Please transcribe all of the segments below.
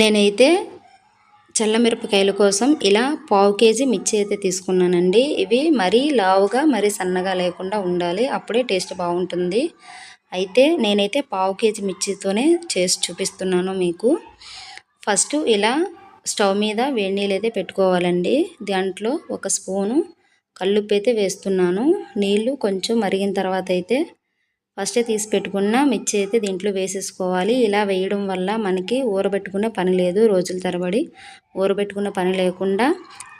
నేనైతే చల్లమిరపకాయల కోసం ఇలా పావు కేజీ మిర్చి అయితే తీసుకున్నానండి. ఇవి మరీ లావుగా మరీ సన్నగా లేకుండా ఉండాలి. అప్పుడే టేస్ట్ బాగుంటుంది. అయితే నేనైతే పావు కేజీ మిర్చితోనే చేసి చూపిస్తున్నాను మీకు. ఫస్ట్ ఇలా స్టవ్ మీద వేడి నీళ్ళు అయితే పెట్టుకోవాలండి. దాంట్లో ఒక స్పూను కల్లుప్పు అయితే వేస్తున్నాను. నీళ్ళు కొంచెం మరిగిన తర్వాత అయితే ఫస్ట్ తీసి పెట్టుకున్న మిర్చి అయితే దీంట్లో వేసేసుకోవాలి. ఇలా వేయడం వల్ల మనకి ఊరబెట్టుకునే పని లేదు రోజుల తరబడి. ఊరబెట్టుకునే పని లేకుండా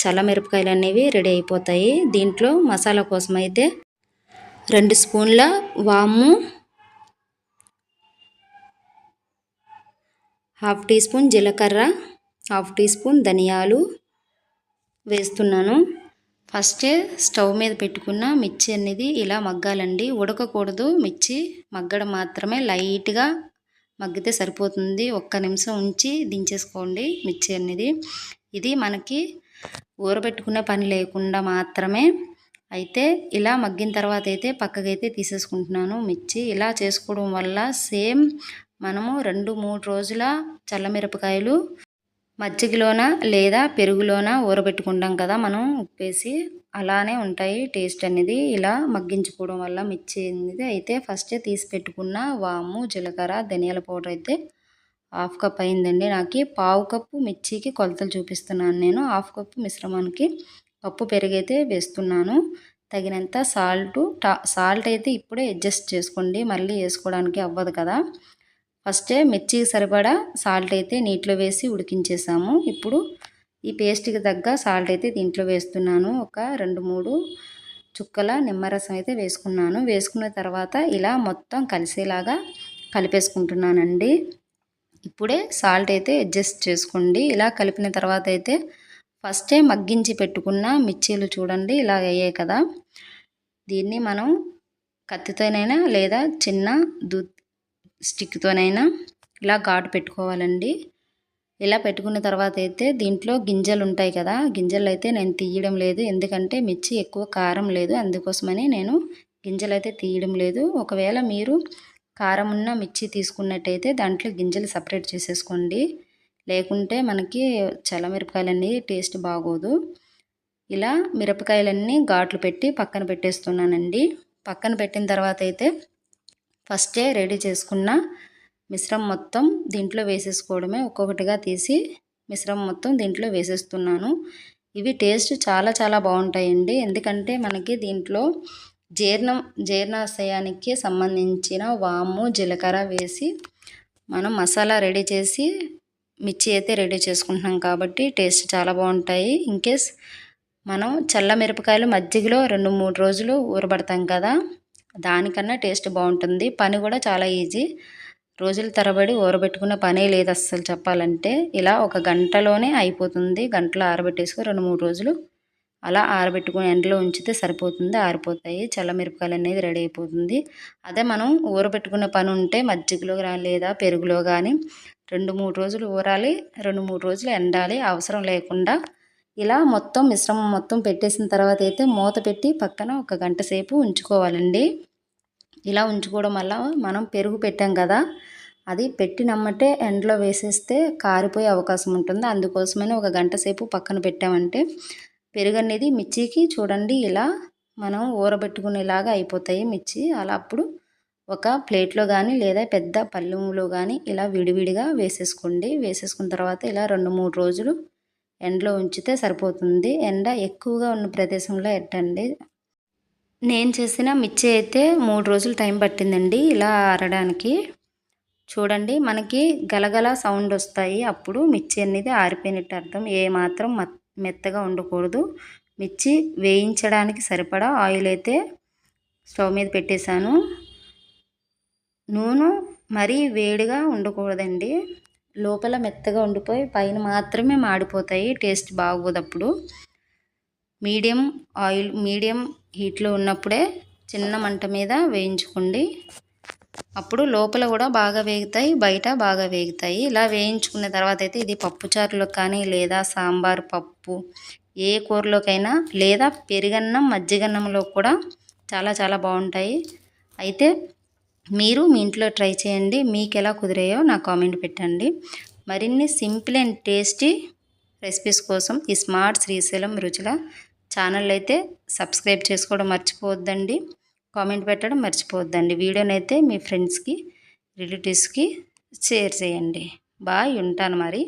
చల్ల మిరపకాయలు అనేవి రెడీ అయిపోతాయి. దీంట్లో మసాలా కోసం అయితే రెండు స్పూన్ల వాము హాఫ్ టీ స్పూన్ జీలకర్ర హాఫ్ టీ స్పూన్ ధనియాలు వేస్తున్నాను. ఫస్టే స్టవ్ మీద పెట్టుకున్న మిర్చి అనేది ఇలా మగ్గాలండి. ఉడకకూడదు. మిర్చి మగ్గడం మాత్రమే లైట్గా మగ్గితే సరిపోతుంది. ఒక్క నిమిషం ఉంచి దించేసుకోండి మిర్చి అనేది. ఇది మనకి ఊరబెట్టుకునే పని లేకుండా మాత్రమే అయితే ఇలా మగ్గిన తర్వాత అయితే పక్కకైతే తీసేసుకుంటున్నాను మిర్చి. ఇలా చేసుకోవడం వల్ల సేమ్ మనము రెండు మూడు రోజుల చల్లమిరపకాయలు మజ్జిగలోన లేదా పెరుగులోన ఊరబెట్టుకుంటాం కదా మనం ఉప్పేసి అలానే ఉంటాయి టేస్ట్ అనేది. ఇలా మగ్గించుకోవడం వల్ల మిర్చి అనేది అయితే ఫస్ట్ తీసి పెట్టుకున్న వాము జీలకర్ర ధనియాల పౌడర్ అయితే హాఫ్ కప్ అయిందండి నాకు. పావు కప్పు మిర్చికి కొలతలు చూపిస్తున్నాను నేను. హాఫ్ కప్పు మిశ్రమానికి పప్పు పెరిగైతే వేస్తున్నాను. తగినంత సాల్ట్ సాల్ట్ అయితే ఇప్పుడే అడ్జస్ట్ చేసుకోండి. మళ్ళీ వేసుకోవడానికి అవ్వదు కదా. ఫస్టే మిర్చికి సరిపడా సాల్ట్ అయితే నీటిలో వేసి ఉడికించేసాము. ఇప్పుడు ఈ పేస్ట్కి తగ్గ సాల్ట్ అయితే దీంట్లో వేస్తున్నాను. ఒక రెండు మూడు చుక్కల నిమ్మరసం అయితే వేసుకున్నాను. వేసుకున్న తర్వాత ఇలా మొత్తం కలిసేలాగా కలిపేసుకుంటున్నానండి. ఇప్పుడే సాల్ట్ అయితే అడ్జస్ట్ చేసుకోండి. ఇలా కలిపిన తర్వాత అయితే ఫస్టే మగ్గించి పెట్టుకున్న మిర్చీలు చూడండి ఇలా అయ్యాయి కదా. దీన్ని మనం కత్తితోనైనా లేదా చిన్న దు స్టిక్తోనైనా ఇలా ఘాటు పెట్టుకోవాలండి. ఇలా పెట్టుకున్న తర్వాత అయితే దీంట్లో గింజలు ఉంటాయి కదా గింజలు అయితే నేను తీయడం లేదు. ఎందుకంటే మిర్చి ఎక్కువ కారం లేదు. అందుకోసమని నేను గింజలు అయితే తీయడం లేదు. ఒకవేళ మీరు కారం ఉన్న మిర్చి తీసుకున్నట్టయితే దాంట్లో గింజలు సపరేట్ చేసేసుకోండి. లేకుంటే మనకి చల్లమిరపకాయలన్నీ టేస్ట్ బాగోదు. ఇలా మిరపకాయలన్నీ ఘాట్లు పెట్టి పక్కన పెట్టేస్తున్నానండి. పక్కన పెట్టిన తర్వాత అయితే ఫస్టే రెడీ చేసుకున్న మిశ్రం మొత్తం దీంట్లో వేసేసుకోవడమే. ఒక్కొక్కటిగా తీసి మిశ్రం మొత్తం దీంట్లో వేసేస్తున్నాను. ఇవి టేస్ట్ చాలా చాలా బాగుంటాయండి. ఎందుకంటే మనకి దీంట్లో జీర్ణం జీర్ణాశయానికి సంబంధించిన వాము జీలకర్ర వేసి మనం మసాలా రెడీ చేసి మిర్చి అయితే రెడీ చేసుకుంటున్నాం కాబట్టి టేస్ట్ చాలా బాగుంటాయి. ఇన్కేస్ మనం చల్ల మిరపకాయలు మజ్జిగలో రెండు మూడు రోజులు ఊరబడతాం కదా. దానికన్నా టేస్ట్ బాగుంటుంది. పని కూడా చాలా ఈజీ. రోజుల తరబడి ఊరబెట్టుకున్న పనే లేదు అస్సలు చెప్పాలంటే. ఇలా ఒక గంటలోనే అయిపోతుంది. గంటలో ఆరబెట్టేసుకుని రెండు మూడు రోజులు. అలా ఆరబెట్టుకుని ఎండలో ఉంచితే సరిపోతుంది. ఆరిపోతాయి. చల్లమిరపకాయలు అనేది రెడీ అయిపోతుంది. అదే మనం ఊరబెట్టుకున్న పని ఉంటే మజ్జిగలో కానీ లేదా పెరుగులో కానీ రెండు మూడు రోజులు ఊరాలి. రెండు మూడు రోజులు ఎండాలి. అవసరం లేకుండా ఇలా మొత్తం మిశ్రమం మొత్తం పెట్టేసిన తర్వాత అయితే మూత పెట్టి పక్కన ఒక గంట సేపు ఉంచుకోవాలండి. ఇలా ఉంచుకోవడం వల్ల మనం పెరుగు పెట్టాం కదా అది పెట్టినమ్మటే ఎండలో వేసేస్తే కారిపోయే అవకాశం ఉంటుంది. అందుకోసమని ఒక గంట సేపు పక్కన పెట్టామంటే పెరుగు అనేది మిర్చికి చూడండి ఇలా మనం ఊరబెట్టుకునేలాగా అయిపోతాయి మిర్చి. అలా అప్పుడు ఒక ప్లేట్లో కానీ లేదా పెద్ద పళ్ళెంలో కానీ ఇలా విడివిడిగా వేసేసుకోండి. వేసేసుకున్న తర్వాత ఇలా రెండు మూడు రోజులు ఎండలో ఉంచితే సరిపోతుంది. ఎండ ఎక్కువగా ఉన్న ప్రదేశంలో ఎట్టండి? నేను చేసిన మిర్చి అయితే మూడు రోజులు టైం పట్టిందండి ఇలా ఆరడానికి. చూడండి మనకి గలగల సౌండ్ వస్తాయి. అప్పుడు మిర్చి అనేది ఆరిపోయినట్టు అర్థం. ఏ మాత్రం మెత్తగా ఉండకూడదు. మిర్చి వేయించడానికి సరిపడా ఆయిల్ అయితే స్టవ్ మీద పెట్టేశాను. నూనె మరీ వేడిగా ఉండకూడదండి. లోపల మెత్తగా ఉండిపోయి పైన మాత్రమే మాడిపోతాయి. టేస్ట్ బాగోదు అప్పుడు మీడియం ఆయిల్ మీడియం హీట్లో ఉన్నప్పుడే చిన్న మంట మీద వేయించుకోండి. అప్పుడు లోపల కూడా బాగా వేగుతాయి బయట బాగా వేగుతాయి. ఇలా వేయించుకున్న తర్వాత అయితే ఇది పప్పుచారులో కానీ లేదా సాంబార్ పప్పు ఏ కూరలోకైనా లేదా పెరుగన్నం మజ్జిగన్నంలో కూడా చాలా చాలా బాగుంటాయి. అయితే మీరు మీ ఇంట్లో ట్రై చేయండి. మీకు ఎలా కుదిరాయో నా కామెంట్ పెట్టండి. మరిన్ని సింపుల్ అండ్ టేస్టీ రెసిపీస్ కోసం ఈ స్మార్ట్ శ్రీశైలం రుచుల ఛానల్ అయితే సబ్స్క్రైబ్ చేసుకోవడం మర్చిపోవద్దండి. కామెంట్ పెట్టడం మర్చిపోవద్దండి. వీడియోనైతే అయితే మీ ఫ్రెండ్స్కి రిలేటివ్స్కి షేర్ చేయండి. బాయ్. ఉంటాను మరి.